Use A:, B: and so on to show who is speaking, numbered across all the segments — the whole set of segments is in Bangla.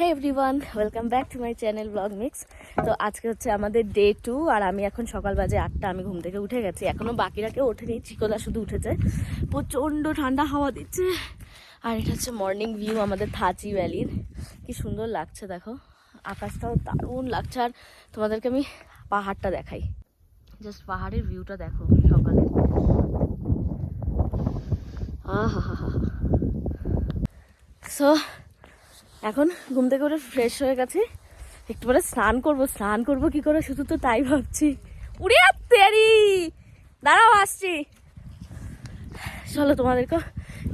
A: Hey everyone welcome back to my channel blog mix তো আজকে হচ্ছে আমাদের ডে টু আর আমি এখন সকাল বাজে আটটা, আমি ঘুম থেকে উঠে গেছি। এখনও বাকিরা কেউ ওঠেনি চিকোদা শুধু উঠেছে। প্রচণ্ড ঠান্ডা হাওয়া দিচ্ছে। আর এটা হচ্ছে মর্নিং ভিউ আমাদের থাচি ভ্যালির কি সুন্দর লাগছে, দেখো। আকাশটাও দারুণ লাগছে। আর তোমাদেরকে আমি পাহাড়টা দেখাই। জাস্ট পাহাড়ের ভিউটা দেখো সকালে। আহা হা হা সো এখন ঘুম থেকে উঠে ফ্রেশ হয়ে গেছি। একটু পরে স্নান করব স্নান করব কি করে? শুধু তো তাই ভাবছি। উড়ে দাঁড়াও আসছি। চলো তোমাদেরকে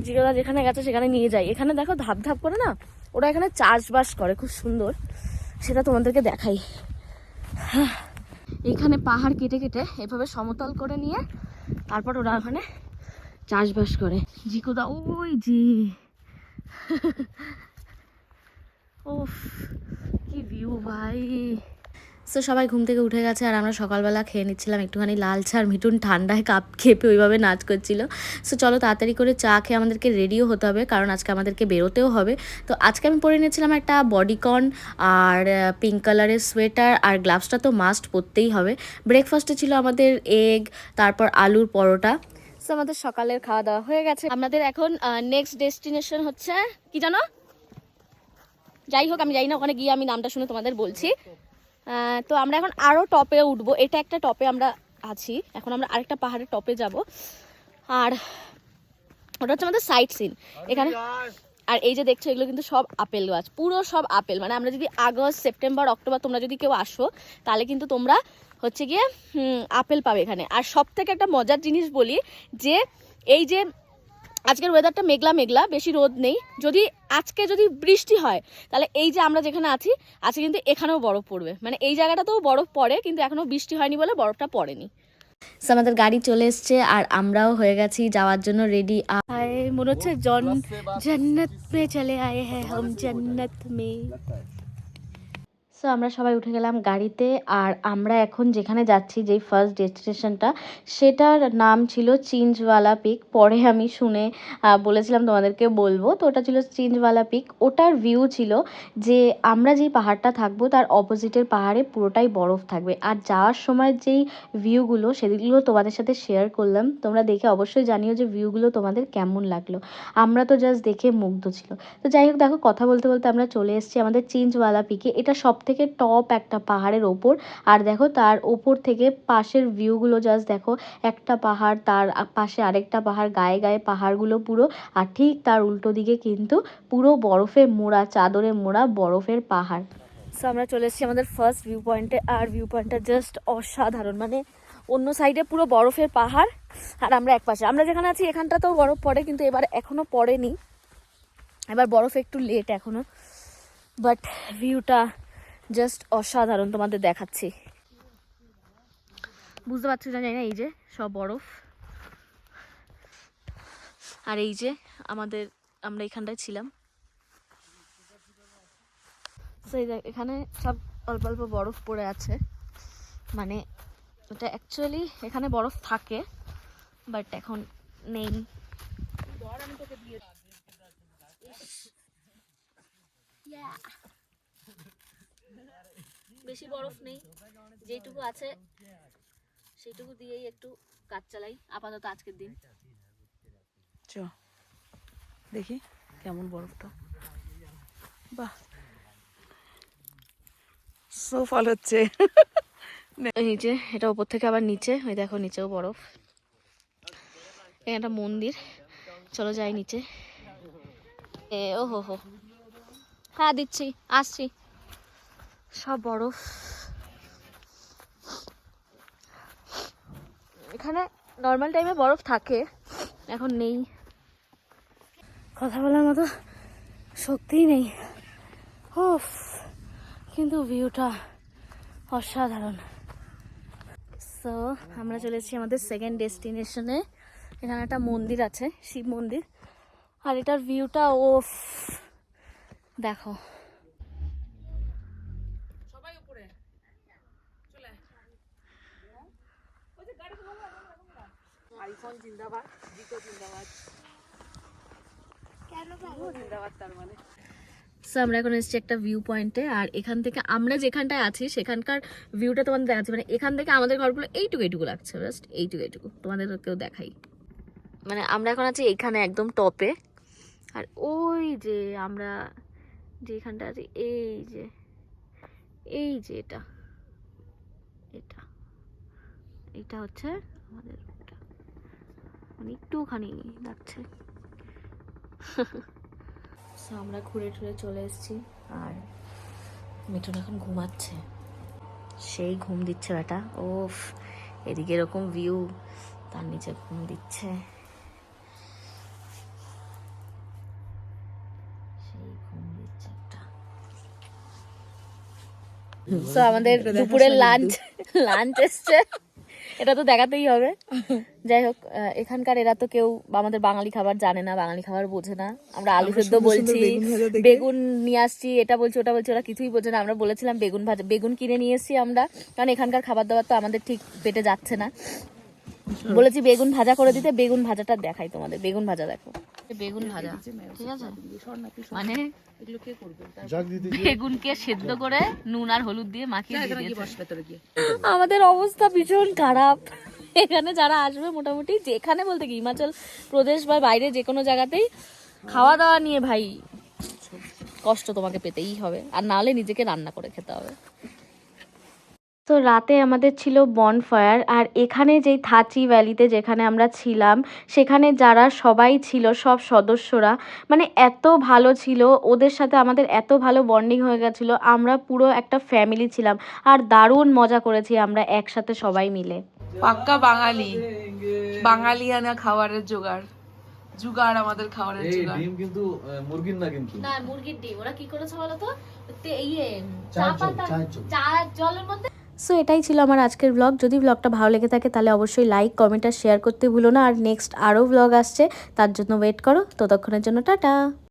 A: জিজ্ঞাসা যেখানে গেছে সেখানে নিয়ে যাই। এখানে দেখো ধাপ ধাপ করে না ওরা এখানে চাষবাস করে খুব সুন্দর। সেটা তোমাদেরকে দেখাই। হ্যাঁ, এইখানে পাহাড় কেটে কেটে এভাবে সমতল করে নিয়ে তারপর ওরা ওখানে চাষবাস করে। জিকোদা ওই জি ওফ কি ভিউ ভাই। সো সবাই ঘুম থেকে উঠে গেছে আর আমরা সকালবেলা খেয়ে নিচ্ছিলাম একটুখানি লাল চা আর মিঠুন ঠান্ডায় কাপ খেপে ওইভাবে নাচ করছিল। সো চলো তাড়াতাড়ি করে চা খেয়ে আমাদেরকে রেডিও হতে হবে, কারণ আজকে আমাদেরকে বেরোতেও হবে। তো, আজকে আমি পরে নিয়েছিলাম একটা বডিকন আর পিঙ্ক কালারের সোয়েটার আর গ্লাভসটা তো মাস্ট পরতেই হবে। ব্রেকফাস্টে ছিল আমাদের এগ তারপর আলুর পরোটা। সো আমাদের সকালের খাওয়া দাওয়া হয়ে গেছে। আমাদের এখন নেক্সট ডেস্টিনেশন হচ্ছে, কি জানো? যাই হোক আমি যাই না ওখানে গিয়ে আমি নামটা শুনে তোমাদের বলছি। তো আমরা এখন আরও টপে উঠবো। এটা একটা টপে আমরা আছি। এখন আমরা আরেকটা পাহাড়ের টপে যাব। আর ওটা হচ্ছে আমাদের সাইট সিন এখানে আর এই যে দেখছ এগুলো কিন্তু সব আপেল গাছ। পুরো সব আপেল। মানে আমরা যদি আগস্ট সেপ্টেম্বর অক্টোবর তোমরা যদি কেউ আসো তাহলে কিন্তু তোমরা হচ্ছে গিয়ে আপেল পাবে এখানে। আর সব থেকে একটা মজার জিনিস বলি যে এই যে আজকের ওয়েদারটা মেঘলা মেঘলা বেশি রোদ নেই। যদি আজকে যদি বৃষ্টি হয় তাহলে এই যে আমরা যেখানে আছি আজকে কিন্তু এখানেও বরফ পড়বে। মানে এই জায়গাটাতেও বরফ পড়ে কিন্তু এখনও বৃষ্টি হয়নি বলে বরফটা পড়েনি। আমাদের গাড়ি চলে এসছে আর আমরাও হয়ে গেছি যাওয়ার জন্য রেডি আয় মনে হচ্ছে জন জন্নত মে চলে আয়ে হ্যাঁ হাম জন্নত মে। সো আমরা সবাই উঠে গেলাম গাড়িতে আর আমরা এখন যেখানে যাচ্ছি, যেই ফার্স্ট ডেস্টিনেশনটা সেটার নাম ছিল চিঞ্জওয়ালা পিক পরে আমি শুনে বলেছিলাম তোমাদেরকে বলব, তো ওটা ছিল চিঞ্জওয়ালা পিক ওটার ভিউ ছিল যে আমরা যেই পাহাড়টা থাকব, তার অপোজিটের পাহাড়ে পুরোটাই বরফ থাকবে। আর যাওয়ার সময় যেই ভিউগুলো সেগুলো তোমাদের সাথে শেয়ার করলাম। তোমরা দেখে অবশ্যই জানিও যে ভিউগুলো তোমাদের কেমন লাগল। আমরা তো জাস্ট দেখে মুগ্ধ ছিল। তো যাই হোক, দেখো, কথা বলতে বলতে আমরা চলে এসেছি আমাদের চিঞ্জওয়ালা পিকে এটা সব থেকে টপ একটা পাহাড়ের ওপর। আর দেখো তার ওপর থেকে পাশের ভিউগুলো জাস্ট দেখো, একটা পাহাড় তার পাশে আরেকটা পাহাড়, গায়ে গায়ে পাহাড়গুলো পুরো। আর ঠিক তার উল্টো দিকে কিন্তু পুরো বরফে মোড়া চাদরে মোড়া বরফের পাহাড়। সো আমরা চলে এসেছি আমাদের ফার্স্ট ভিউ পয়েন্টে আর ভিউ পয়েন্টটা জাস্ট অসাধারণ। মানে অন্য সাইডে পুরো বরফের পাহাড়। আর আমরা এক পাশে। আমরা যেখানে আছি এখানটা তো বরফ পড়ে, কিন্তু এবার এখনও পড়েনি। এবার বরফ একটু লেট এখনও। বাট ভিউটা জাস্ট অসাধারণ তোমাদের দেখাচ্ছি। বুঝতে পারছি না জানি না এই যে সব বরফ। আর এই যে আমাদের আমরা এখানটায় ছিলাম। সেই এখানে সব অল্প অল্প বরফ পড়ে আছে। মানে ওটা অ্যাকচুয়ালি এখানে বরফ থাকে বাট এখন নেই। Yeah. বেশি বরফ নেই। যেটুকু আছে সেইটুকু দিয়েই একটু কাজ চালাই আপাতত আজকের দিন।
B: চ দেখি কেমন বরফটা। বাহ। সোফল হচ্ছে।
A: নিচে এটা উপর থেকে আবার নিচে। ওই দেখো নিচেও বরফ। এখানে একটা মন্দির। চলো যাই নিচে। এ ও হো হো। হ্যাঁ দিচ্ছি আসছি। সব বরফ এখানে নর্মাল টাইমে বরফ থাকে এখন নেই। কথা বলার মতো শক্তিই নেই। ওফ কিন্তু ভিউটা অসাধারণ। সো আমরা চলে এসেছি আমাদের সেকেন্ড ডেস্টিনেশনে এখানে একটা মন্দির আছে শিব মন্দির। আর এটার ভিউটা ও দেখো।
B: আইফোন জিন্দাবাদ জিতো জিন্দাবাদ। জিন্দাবাদ তার মানে।
A: সো আমরা এখন এসেছি একটা ভিউ পয়েন্টে আর এখান থেকে আমরা যেখানটায় আছি সেখানকার ভিউটা তোমাদের দেখাচ্ছি। মানে এখান থেকে আমাদের ঘরগুলো এইটুকু এইটুকু লাগছে জাস্ট এইটুকু এইটুকু। তোমাদের কেউ দেখাই। মানে আমরা এখন আছি এখানে একদম টপে আর ওই যে আমরা যেখানটা আছি এই যে এই যে এটা। এটা। এটা হচ্ছে আমাদের মানে একটুখানি লাগছে। আমরা ঘুরে টুরে চলে এসেছি আর মিঠুন এখন ঘুমাচ্ছে। সেই ঘুম দিচ্ছে বেটা। ওফ এদিকে এরকম ভিউ তার নিচে ঘুম দিচ্ছে। সেই ঘুম দিচ্ছে একটা। আমাদের দুপুরের লাঞ্চ লাঞ্চ এসছে। এটা তো দেখাতেই হবে। যাই হোক এখানকার এরা তো কেউ আমাদের বাঙালি খাবার জানে না বাঙালি খাবার বোঝে না। আমরা আলু সেদ্ধ বলছি বেগুন নিয়ে আসছি এটা বলছি ওটা বলছি ওরা কিছুই বোঝে না। আমরা বলেছিলাম বেগুন ভাজা বেগুন কিনে নিয়ে এসছি আমরা। কারণ এখানকার খাবার দাবার তো আমাদের ঠিক পেটে যাচ্ছে না। বলেছি বেগুন ভাজা করে দিতে বেগুন ভাজাটা দেখাই তোমাদের বেগুন ভাজা দেখো। বেগুন ভাজা ঠিক আছে? মানে
B: এগুলো কে করবে?
A: বেগুনকে সেদ্ধ করে নুন আর হলুদ দিয়ে মাখিয়ে আমাদের অবস্থা ভীষণ খারাপ। এখানে যারা আসবে মোটামুটি যেখানে বলতে কি হিমাচল প্রদেশ বা বাইরে যে কোনো জায়গাতেই খাওয়া দাওয়া নিয়ে ভাই কষ্ট তোমাকে পেতেই হবে। আর না হলে নিজেকে রান্না করে খেতে হবে। তো রাতে আমাদের ছিল বনফায়ার আর এখানে যেই থাচি ভ্যালিতে যেখানে আমরা ছিলাম সেখানে যারা সবাই ছিল সব সদস্যরা মানে এত ভালো ছিল ওদের সাথে আমাদের এত ভালো বন্ডিং হয়ে গেছিল আমরা পুরো একটা ফ্যামিলি ছিলাম আর দারুণ মজা করেছি আমরা একসাথে সবাই মিলে।
B: পাক্কা বাঙালি বাঙালি আনা খাবারের জোগাড় জুগাড় আমাদের খাবারের
C: এই
B: জোগাড়।
C: ডিম কিন্তু মুরগির না কিন্তু।
A: না মুরগির ডিম ওরা কি করেছে বলো তো ইয়ে
C: জল, চার
A: চা জলের মধ্যে সো এটাই ছিল আমার আজকের ব্লগ যদি ব্লগটা ভালো লেগে থাকে, তাহলে অবশ্যই লাইক কমেন্ট আর শেয়ার করতে ভুলো না। আর নেক্সট আরও ব্লগ আসছে, তার জন্য ওয়েট করো। ততক্ষণের জন্য টাটা।